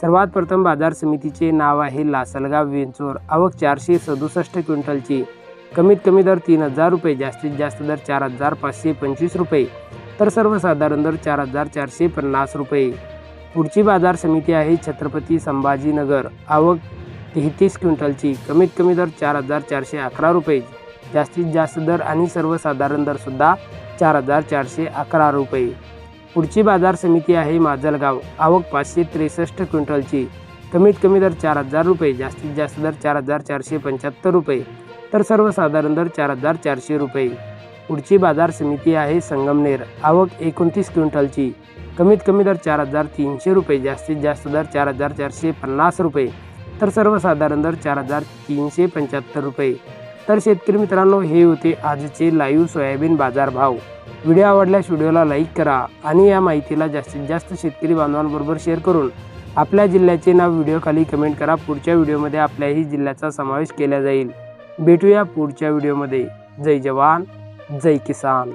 सर्वात प्रथम बाजार समितीचे नाव आहे लासलगाव वेंचोर. आवक चारशे सदुसष्ट क्विंटलची. कमीत कमी दर तीन हजार रुपये जास्तीत जास्त दर चार हजार पाचशे पंचवीस रुपये. तर सर्वसाधारण दर चार हजार चारशे पन्नास रुपये. पुढची बाजार समिती आहे छत्रपती संभाजीनगर. आवक तेहतीस क्विंटलची. कमीत कमी दर चार हजार चारशे अकरा रुपये. जास्तीत जास्त दर आणि सर्वसाधारण दरसुद्धा चार हजार चारशे अकरा रुपये. पुढची बाजार समिती आहे माजलगाव. आवक पाचशे त्रेसष्ट क्विंटलची. कमीत कमी दर चार हजार रुपये जास्तीत जास्त दर चार हजार चारशे पंच्याहत्तर रुपये तर सर्वसाधारण दर चार हजार चारशे रुपये. पुढची बाजार समिती आहे संगमनेर. आवक एकोणतीस क्विंटलची. कमीत कमी दर चार हजार तीनशे रुपये जास्तीत जास्त दर चार हजार चारशे पन्नास रुपये तर सर्वसाधारण दर चार हजार तीनशे पंच्याहत्तर रुपये. तर शेतकरी मित्रांनो हे होते आजचे लाईव्ह सोयाबीन बाजार भाव व्हिडिओ आवडल्यास व्हिडिओला लाईक करा आणि या माहितीला जास्तीत जास्त शेतकरी बांधवांबरोबर शेअर करून आपल्या जिल्ह्याचे नाव व्हिडिओखाली कमेंट करा. पुढच्या व्हिडिओमध्ये आपल्याही जिल्ह्याचा समावेश केला जाईल. भेटूया पुढच्या व्हिडिओमध्ये जय जवान जय किसान.